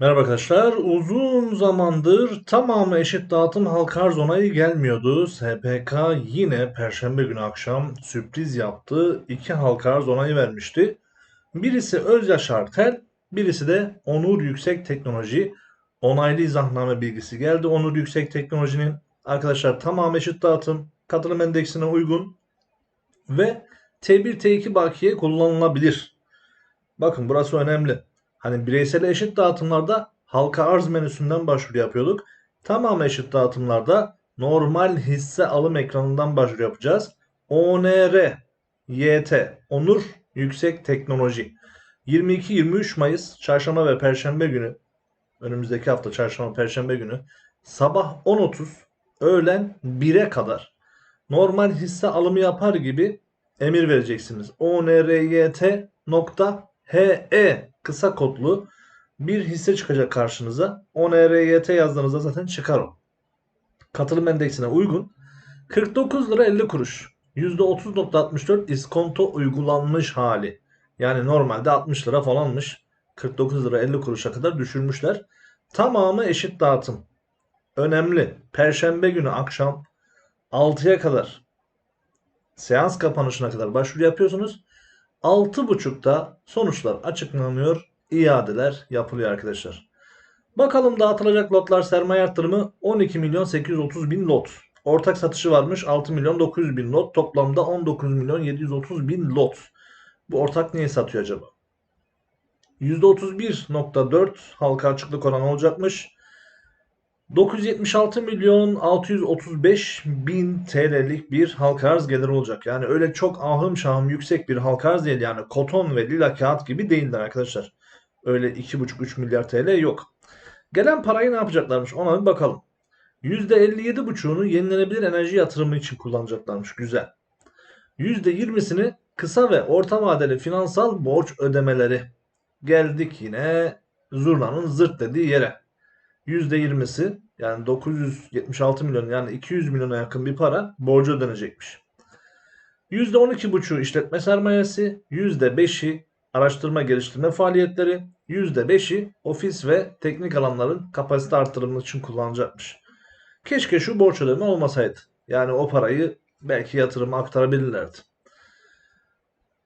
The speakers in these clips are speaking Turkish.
Merhaba arkadaşlar. Uzun zamandır tamamı eşit dağıtım halka arz onayı gelmiyordu. SPK yine Perşembe günü akşam sürpriz yaptı. İki halka arz onayı vermişti. Birisi Özyaşar Tel, birisi de Onur Yüksek Teknoloji. Onaylı izahname bilgisi geldi. Onur Yüksek Teknoloji'nin arkadaşlar tamamı eşit dağıtım, katılım endeksine uygun ve T1 T2 bakiye kullanılabilir. Bakın burası önemli. Hani bireysel eşit dağıtımlarda halka arz menüsünden başvuru yapıyorduk. Tamam eşit dağıtımlarda normal hisse alım ekranından başvuru yapacağız. ONR, YT, Onur Yüksek Teknoloji. 22-23 Mayıs çarşamba ve perşembe günü önümüzdeki hafta çarşamba perşembe günü sabah 10.30 öğlen 1'e kadar normal hisse alımı yapar gibi emir vereceksiniz. onryt.he kısa kodlu bir hisse çıkacak karşınıza. ONRYT yazdığınızda zaten çıkar o. Katılım endeksine uygun. 49 lira 50 kuruş. %30.64 iskonto uygulanmış hali. Yani normalde 60 lira falanmış. 49 lira 50 kuruşa kadar düşürmüşler. Tamamı eşit dağıtım. Önemli. Perşembe günü akşam 6'ya kadar seans kapanışına kadar başvuru yapıyorsunuz. 6.30'da sonuçlar açıklanıyor, iadeler yapılıyor arkadaşlar. Bakalım dağıtılacak lotlar sermaye arttırımı 12 milyon 830 bin lot. Ortak satışı varmış 6 milyon 900 bin lot. Toplamda 19 milyon 730 bin lot. Bu ortak niye satıyor acaba? %31.4 halka açıklık oranı olacakmış. 976 milyon 635 bin TL'lik bir halka arz geliri olacak. Yani öyle çok ahım şahım yüksek bir halka arz değil. Yani koton ve lila kağıt gibi değiller arkadaşlar. Öyle 2,5-3 milyar TL yok. Gelen parayı ne yapacaklarmış ona bir bakalım. %57,5'unu yenilenebilir enerji yatırımı için kullanacaklarmış. Güzel. %20'sini kısa ve orta vadeli finansal borç ödemeleri. Geldik yine zurnanın zırt dediği yere. %20'si yani 976 milyon yani 200 milyona yakın bir para borcu ödenecekmiş. %12,5'u işletme sermayesi, %5'i araştırma geliştirme faaliyetleri, %5'i ofis ve teknik alanların kapasite artırımı için kullanılacakmış. Keşke şu borç ödeme olmasaydı. Yani o parayı belki yatırıma aktarabilirlerdi.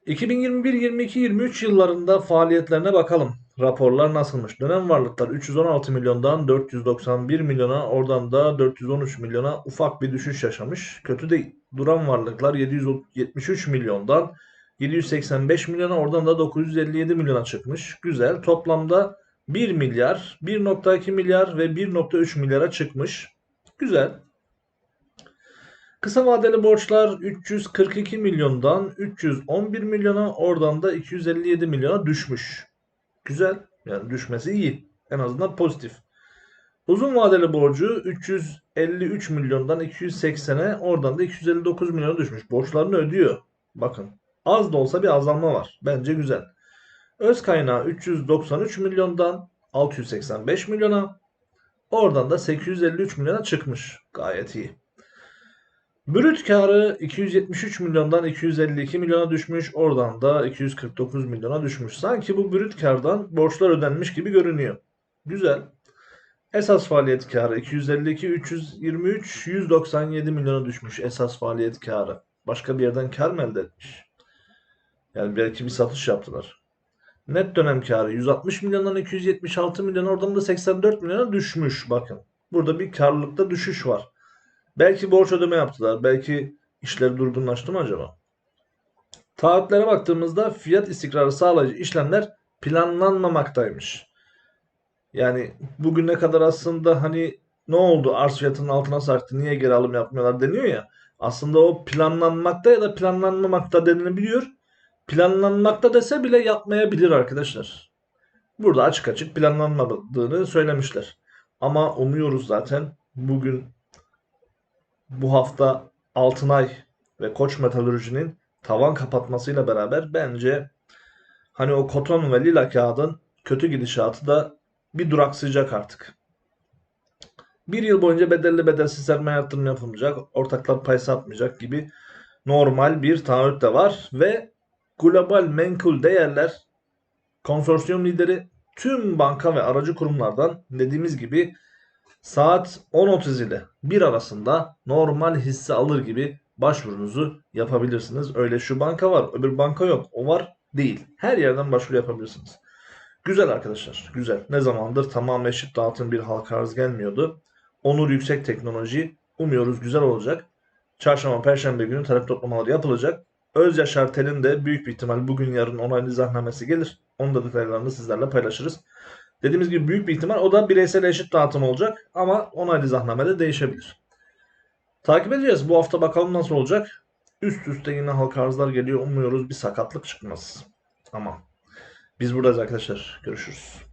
2021, 22, 23 yıllarında faaliyetlerine bakalım. Raporlar nasılmış? Dönem varlıklar 316 milyondan 491 milyona, oradan da 413 milyona ufak bir düşüş yaşamış. Kötü değil. Duran varlıklar 773 milyondan 785 milyona, oradan da 957 milyona çıkmış. Güzel. Toplamda 1 milyar, 1.2 milyar ve 1.3 milyara çıkmış. Güzel. Kısa vadeli borçlar 342 milyondan 311 milyona oradan da 257 milyona düşmüş. Güzel. Yani düşmesi iyi. En azından pozitif. Uzun vadeli borcu 353 milyondan 280'e oradan da 259 milyona düşmüş. Borçlarını ödüyor. Bakın. Az da olsa bir azalma var. Bence güzel. Öz kaynağı 393 milyondan 685 milyona. Oradan da 853 milyona çıkmış. Gayet iyi. Brüt karı 273 milyondan 252 milyona düşmüş. Oradan da 249 milyona düşmüş. Sanki bu brüt kardan borçlar ödenmiş gibi görünüyor. Güzel. Esas faaliyet karı 252, 323, 197 milyona düşmüş esas faaliyet karı. Başka bir yerden kar mı elde etmiş? Yani belki bir satış yaptılar. Net dönem karı 160 milyondan 276 milyon oradan da 84 milyona düşmüş bakın. Burada bir karlılıkta düşüş var. Belki borç ödeme yaptılar. Belki işleri durgunlaştı mı acaba? Taahhütlere baktığımızda fiyat istikrarı sağlayıcı işlemler planlanmamaktaymış. Yani bugüne kadar aslında hani ne oldu arz fiyatının altına sarktı niye geri alım yapmıyorlar deniyor ya. Aslında o planlanmakta ya da planlanmamakta denilebiliyor. Planlanmakta dese bile yapmayabilir arkadaşlar. Burada açık açık planlanmadığını söylemişler. Ama umuyoruz zaten bugün bu hafta Altınay ve Koç Metalürji'nin tavan kapatmasıyla beraber bence hani o koton ve lila kağıdın kötü gidişatı da bir duraksayacak artık. Bir yıl boyunca bedelli bedelsiz sermaye yatırım yapılmayacak, ortaklar pay satmayacak gibi normal bir taahhüt de var ve global menkul değerler konsorsiyum lideri tüm banka ve aracı kurumlardan dediğimiz gibi saat 10.30 ile 1 arasında normal hisse alır gibi başvurunuzu yapabilirsiniz. Öyle şu banka var, öbür banka yok. O var değil. Her yerden başvuru yapabilirsiniz. Güzel arkadaşlar, güzel. Ne zamandır tamam eşit dağıtım bir halka arz gelmiyordu. Onur Yüksek Teknoloji umuyoruz güzel olacak. Çarşamba, Perşembe günü talep toplamaları yapılacak. Öz Yaşar Tel'in de büyük bir ihtimal bugün yarın onaylı izahnamesi gelir. Onun da detaylarını sizlerle paylaşırız. Dediğimiz gibi büyük bir ihtimal o da bireysel eşit dağıtım olacak ama onaylı izahnamede değişebilir. Takip edeceğiz. Bu hafta bakalım nasıl olacak. Üst üste yine halka arzlar geliyor. Umuyoruz bir sakatlık çıkmaz. Tamam. Biz buradayız arkadaşlar. Görüşürüz.